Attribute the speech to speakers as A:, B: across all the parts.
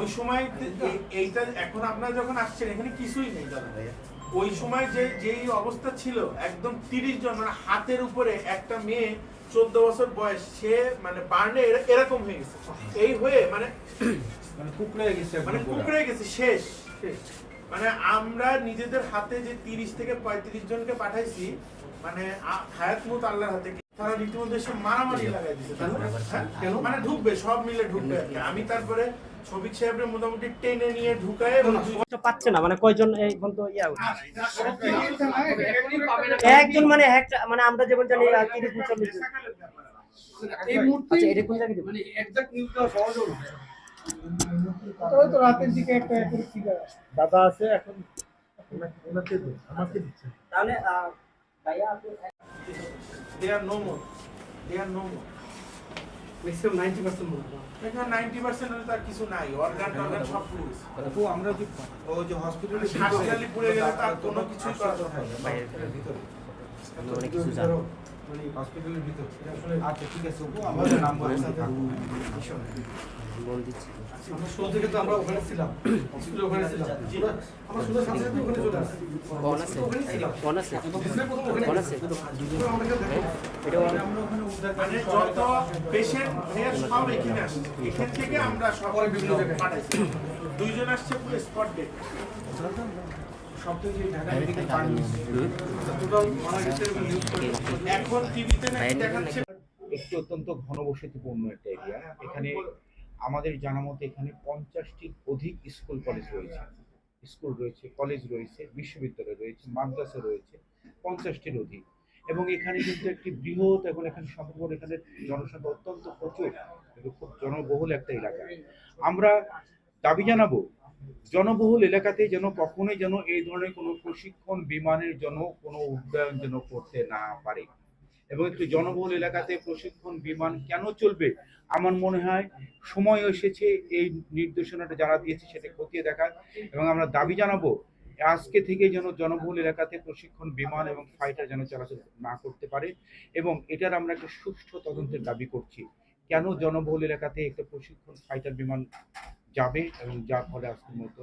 A: ওই সময় এইটা এখন আপনারা যখন আসছেন এখানে কিছুই নেই দাদা ভাইয়া। ওই সময় যে যেই অবস্থা ছিল একদম তিরিশ জন মানে হাতের উপরে একটা মেয়ে চোদ্দ বছর বয়স সে মানে বার্নে এরকম হয়ে গেছে। এই হয়ে মানে
B: মানে কুকড়ে গেছে
A: মানে কুকড়ে গেছে শেষ শেষ। মানে আমরা নিজেদের হাতে যে তিরিশ থেকে পঁয়ত্রিশ জনকে পাঠাইছি মানে হায়াত মুত আল্লাহর হাতে তারা রীতিমধ্যে মারামারি লাগাই দিছে হ্যাঁ?
B: কেন?
A: মানে ঢুকবে সব মিলে ঢুকবে আর কি। আমি তারপরে ছবিক সাহেবের মোটামুটি টেনে নিয়ে ঢুকায়
C: পাচ্ছে না মানে কয়জন এই পর্যন্ত ইয়া একজন মানে একটা মানে আমরা যেমন জানি। তিরিশ বছর
B: এই মুহূর্তে
C: আচ্ছা এটা কোন জায়গায়
B: মানে এক্সাক্ট নিউজ দেওয়া সহজও না রাতের দিকে একটা একটা
D: দাদা আছে এখন আমাকে দিচ্ছে।
C: তাহলে ভাইয়া
A: they are no more. They are no more.
B: Maximum ninety percent মনে হয়
A: এখানে নাইনটি পার্সেন্ট হলে তার কিছু নাই। অর্গান টর্গান সব পুড়ে গেছে।
D: আপু আমরা যে ও যে হসপিটালে
A: শ্বাসনালী পুড়ে গেলে তার কোনো কিছুই করা যাবে না।
D: ভিতরে।
C: অনেক কিছু জানো।
D: মানে হসপিটালের ভিতরে। আচ্ছা ঠিক আছে আপু আমাদের নাম্বার আছে
B: আমরা শুরু থেকে তো আমরা ওখানে ছিলাম। হসপিটালে ওখানে ছিলাম। আমরা- আমরা শুধু সাথে সাথে ওখানে চলে আসছি।
C: কোন আছে?
B: ওখানে ছিলাম।
C: কোন আছে?
B: বিজনেস প্রথম ওখানে।
C: কোন
B: গেছি।
C: আছে
B: তারপরে আমাদেরকে দেখো।
C: এটা
A: মানে যত পেশেন্ট ভাইয়া সব এখানে আসছে। এখান থেকে আমরা সব
B: বিভিন্ন জায়গায়।
A: পাঠাইছি। দুইজন আসছে পুরো স্পট ডেট
D: সব থেকে যে ঢাকা মেডিকেল পানি
B: টোটাল মারা গেছে এবং নিউজ করে।
A: এখন টিভিতে নাকি দেখাচ্ছে।
D: একটি অত্যন্ত ঘনবসতিপূর্ণ একটা এরিয়া এখানে আমাদের জানা মতে এখানে পঞ্চাশটির অধিক স্কুল কলেজ রয়েছে। স্কুল রয়েছে কলেজ রয়েছে বিশ্ববিদ্যালয় রয়েছে মাদ্রাসা রয়েছে পঞ্চাশটির অধিক। এবং এখানে কিন্তু একটি বৃহৎ এবং এখানে সম্পূর্ণ এখানে জনসংখ্যা অত্যন্ত প্রচুর। খুব জনবহুল একটা এলাকা। আমরা দাবি জানাব জনবহুল এলাকাতে যেন কখনোই যেন এই ধরনের কোনো প্রশিক্ষণ বিমানের জন্য কোনো উড্ডয়ন যেন করতে না পারে। এবং একটি জনবহুল এলাকাতে প্রশিক্ষণ বিমান কেন চলবে, আমার মনে হয় সময় এসেছে, এই নির্দেশনাটা যারা দিয়েছে সেটা খতিয়ে দেখার। এবং আমরা দাবি জানাব, আজকে থেকে যেন জনবহুল এলাকাতে প্রশিক্ষণ বিমান এবং ফাইটার যেন চলাচল না করতে পারে। এবং এটার আমরা একটা সুষ্ঠু তদন্তের দাবি করছি, কেন জনবহুল এলাকাতে একটা প্রশিক্ষণ ফাইটার বিমান যাবে এবং যার ফলে আজকের মতো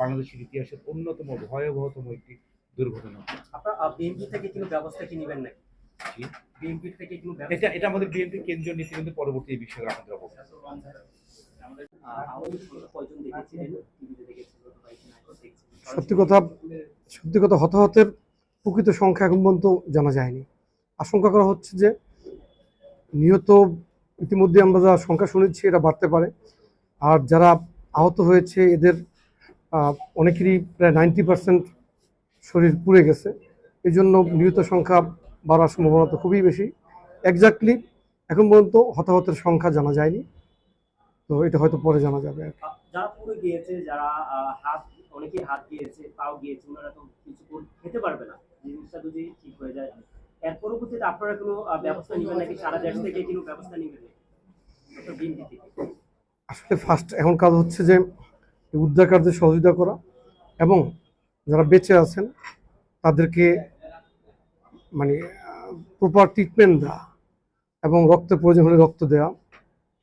D: বাংলাদেশের ইতিহাসের অন্যতম ভয়াবহতম একটি দুর্ঘটনা।
C: আপনার বিএনপি থেকে কোনো ব্যবস্থা কি নেবেন নাকি? বিএনপি থেকে কোনো
D: এটা এটা আমাদের বিএনপির কেন্দ্রীয় নীতি কিন্তু পরবর্তী এই বিষয়ে অবগত
E: সত্যি কথা সত্যি কথা হতাহতের প্রকৃত সংখ্যা এখন পর্যন্ত জানা যায়নি। আশঙ্কা করা হচ্ছে যে নিহত ইতিমধ্যে আমরা যা সংখ্যা শুনেছি এটা বাড়তে পারে। আর যারা আহত হয়েছে, এদের অনেকেরই প্রায় নাইনটি পার্সেন্ট শরীর পুড়ে গেছে। এই জন্য নিহত সংখ্যা বাড়ার সম্ভাবনা তো খুবই বেশি। এক্স্যাক্টলি এখন পর্যন্ত হতাহতের সংখ্যা জানা যায়নি। তো এটা হয়তো পরে জানা যাবে আর কি। আসলে ফার্স্ট এখন কাজ হচ্ছে যে উদ্ধার কার্যে সহযোগিতা করা এবং যারা বেঁচে আছেন, তাদেরকে মানে প্রপার ট্রিটমেন্ট দেওয়া এবং রক্তের প্রয়োজন হলে রক্ত দেওয়া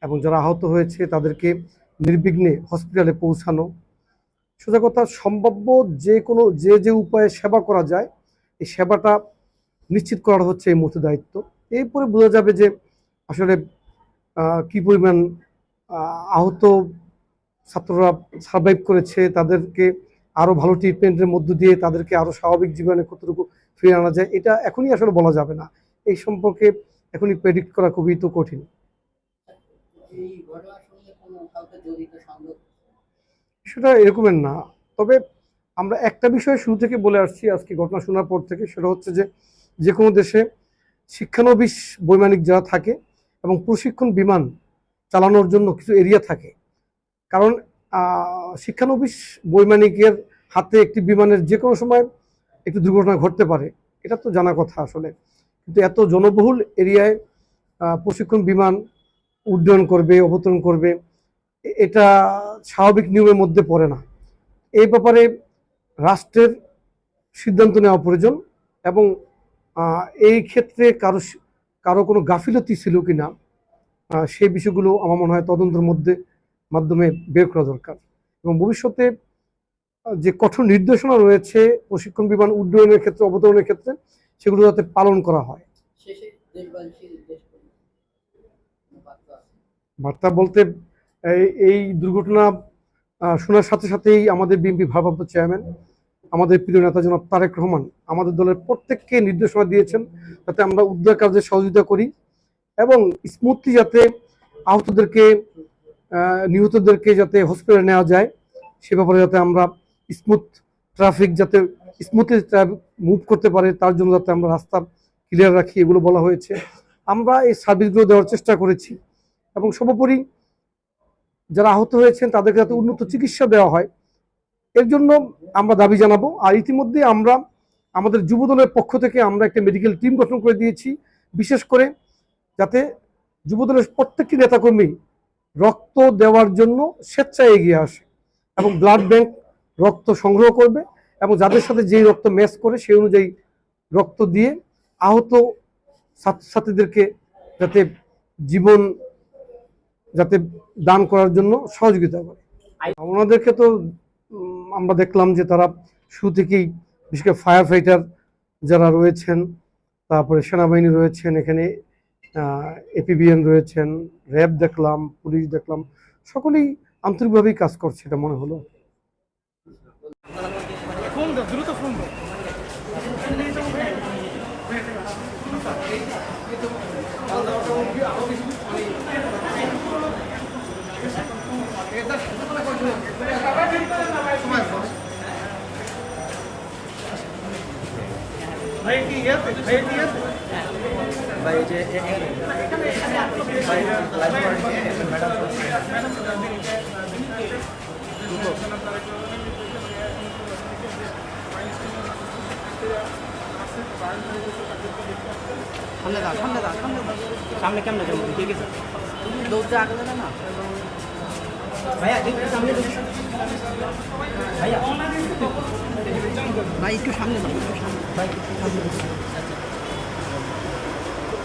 E: এবং যারা আহত হয়েছে, তাদেরকে নির্বিঘ্নে হসপিটালে পৌঁছানো। সোজা কথা, সম্ভাব্য যে কোনো, যে যে উপায়ে সেবা করা যায়, এই সেবাটা নিশ্চিত করা হচ্ছে এই মুহূর্তে দায়িত্ব। এরপরে বোঝা যাবে যে আসলে কি পরিমাণ আহত ছাত্ররা সার্ভাইভ করেছে তাদেরকে আরও ভালো ট্রিটমেন্টের মধ্য দিয়ে তাদেরকে আরও স্বাভাবিক জীবনে কতটুকু ফিরে আনা যায় এটা এখনই আসলে বলা যাবে না। এই সম্পর্কে এখনই প্রেডিক্ট করা খুবই তো কঠিন। সেটা এরকমের না। তবে আমরা একটা বিষয় শুরু থেকে বলে আসছি আজকে ঘটনা শোনার পর থেকে সেটা হচ্ছে যে যে কোনো দেশে শিক্ষানবিশ বৈমানিক যারা থাকে এবং প্রশিক্ষণ বিমান চালানোর জন্য কিছু এরিয়া থাকে। কারণ শিক্ষানবিশ বৈমানিকের হাতে একটি বিমানের যে কোনো সময় একটু দুর্ঘটনা ঘটতে পারে, এটা তো জানা কথা আসলে। কিন্তু এত জনবহুল এরিয়ায় প্রশিক্ষণ বিমান উড্ডয়ন করবে, অবতরণ করবে, এটা স্বাভাবিক নিয়মের মধ্যে পড়ে না। এই ব্যাপারে রাষ্ট্রের সিদ্ধান্ত নেওয়া প্রয়োজন এবং এই ক্ষেত্রে কারও কারও কোনো গাফিলতি ছিল কি না সেই বিষয়গুলো আমার মনে হয় তদন্তের মধ্যে মাধ্যমে বের করা দরকার। এবং ভবিষ্যতে যে কঠোর নির্দেশনা রয়েছে প্রশিক্ষণ বিমান উড্ডয়নের ক্ষেত্রে অবতরণের ক্ষেত্রে সেগুলো যাতে পালন করা হয়।
F: বার্তা
E: বলতে এই এই দুর্ঘটনা শোনার সাথে সাথেই আমাদের বিএনপি ভারপ্রাপ্ত চেয়ারম্যান আমাদের প্রিয় নেতা জনাব তারেক রহমান আমাদের দলের প্রত্যেককে নির্দেশনা দিয়েছেন যাতে আমরা উদ্ধার কার্যে সহযোগিতা করি। এবং স্মুথলি যাতে আহতদেরকে নিহতদেরকে যাতে হসপিটালে নেওয়া যায়, সে ব্যাপারে যাতে আমরা স্মুথ ট্রাফিক যাতে স্মুথলি মুভ করতে পারে, তার জন্য যাতে আমরা রাস্তা ক্লিয়ার রাখি, এগুলো বলা হয়েছে। আমরা এই সার্ভিসগুলো দেওয়ার চেষ্টা করেছি এবং সর্বোপরি যারা আহত হয়েছেন, তাদেরকে যাতে উন্নত চিকিৎসা দেওয়া হয়, এর জন্য আমরা দাবি জানাব। আর ইতিমধ্যে আমরা, আমাদের যুবদলের পক্ষ থেকে আমরা একটা মেডিকেল টিম গঠন করে দিয়েছি। বিশেষ করে যাতে যুবদলের প্রত্যেকটি নেতাকর্মী রক্ত দেওয়ার জন্য স্বেচ্ছায় এগিয়ে আসে এবং ব্লাড ব্যাংক রক্ত সংগ্রহ করবে এবং যাদের সাথে যেই রক্ত ম্যাচ করে সেই অনুযায়ী রক্ত দিয়ে আহত ছাত্রছাত্রীদেরকে যাতে জীবন যাতে দান করার জন্য সহযোগিতা করে। ওনাদেরকে তো আমরা দেখলাম যে তারা শুরু থেকেই, বিশেষ করে ফায়ার ফাইটার যারা রয়েছেন, তারপরে সেনাবাহিনী রয়েছেন, এখানে এপিবিএন রয়েছেন, র্যাব দেখলাম, পুলিশ দেখলাম, সকলেই আন্তরিকভাবেই কাজ করছে এটা মনে হলো।
B: ফোন দাও ভাই, কি ভাই ইয়াতে
F: সামনে দাও সামনে দাও সামনে দাও
C: সামনে কেমন যাব ঠিক আছে।
F: দৌড়তে আগে যাবে না?
C: ভাইয়া একটু সামনে ভাইয়া।
F: ভাই একটু সামনে দাও একটু সামনে। ভাই একটু সামনে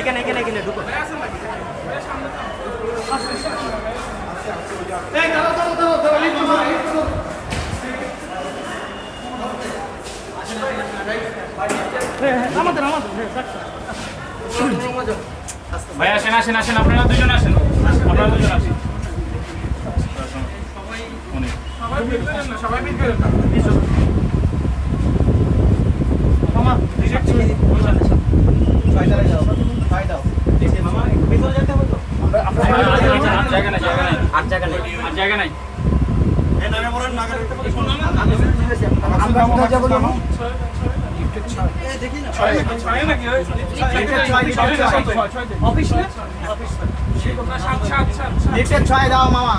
C: এখানে এখানে এখানে ঢুকো।
B: আমাদের আমাদের
G: ভাই আসেন আসেন আসেন আপনারা দুজন আসেন। আপনারা দুজন আসেন। অনেক
B: সবাই মিট করেন না। সবাই মিট করেন না।
F: ছয় দাও মামা।